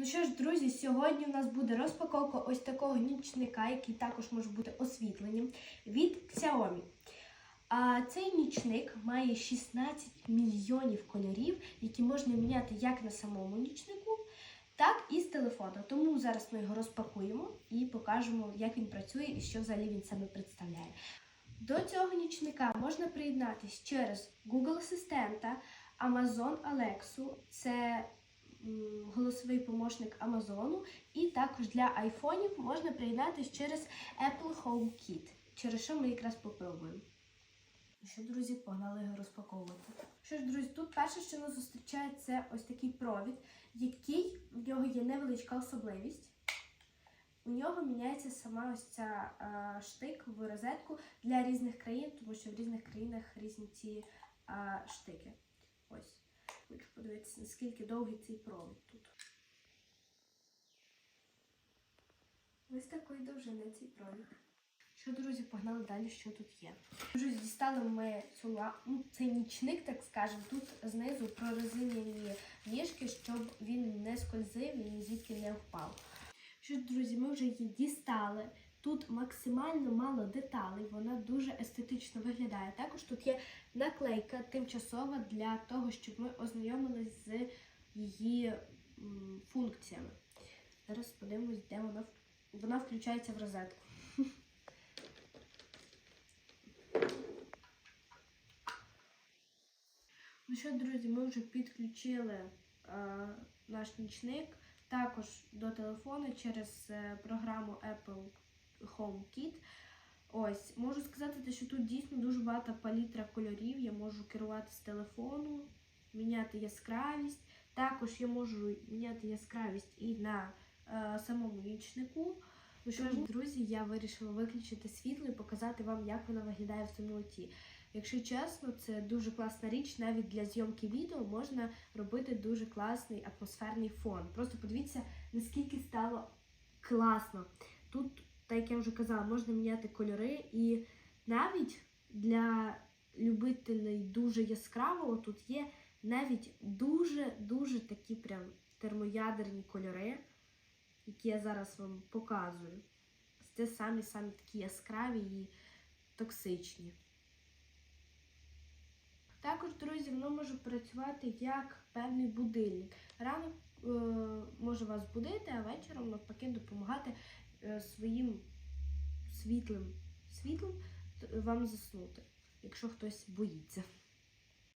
Ну що ж, друзі, сьогодні у нас буде розпаковка ось такого нічника, який також може бути освітленням від Xiaomi. А цей нічник має 16 мільйонів кольорів, які можна міняти як на самому нічнику, так і з телефону. Тому зараз ми його розпакуємо і покажемо, як він працює і що взагалі він себе представляє. До цього нічника можна приєднатись через Google Асистента, Amazon Alexa, це голосовий помощник Амазону, і також для айфонів можна приєднатись через Apple HomeKit, через що ми якраз попробуємо. Що, друзі, погнали його розпаковувати. Що ж, друзі, тут перше, що нас зустрічає, це ось такий провід, який в нього є невеличка особливість. У нього міняється сама ось ця а, штик в розетку для різних країн, тому що в різних країнах різні ці а, штики. Ось. Хочу подивитися, наскільки довгий цей провід тут. Ось такої довжини цей провід. Що, друзі, погнали далі, що тут є. Друзі, дістали ми цю ла- ну, цей нічник, так скажемо. Тут знизу прорезинені ніжки, щоб він не скользив і звідки не впав. Що друзі, ми вже її дістали. Тут максимально мало деталей, вона дуже естетично виглядає. Також тут є наклейка тимчасова для того, щоб ми ознайомились з її функціями. Зараз подивимось, де вона. Вона включається в розетку. Ну що, друзі, ми вже підключили е, наш нічник також до телефону через е, програму Apple HomeKit. Ось, можу сказати, що тут дійсно дуже багата палітра кольорів. Я можу керувати з телефону, міняти яскравість. Також я можу міняти яскравість і на е, самому нічнику. Ну що ж, друзі, я вирішила виключити світло і показати вам, як вона виглядає в темноті. Якщо чесно, це дуже класна річ. Навіть для зйомки відео можна робити дуже класний атмосферний фон. Просто подивіться, наскільки стало класно. Тут, так як я вже казала, можна міняти кольори, і навіть для любителей дуже яскравого тут є навіть дуже-дуже такі прям термоядерні кольори, які я зараз вам показую. Це самі-самі такі яскраві і токсичні. Також, друзі, воно може працювати як певний будильник. Рано е, може вас будити, а вечором навпаки допомагати своїм світлим світлом вам заснути, якщо хтось боїться.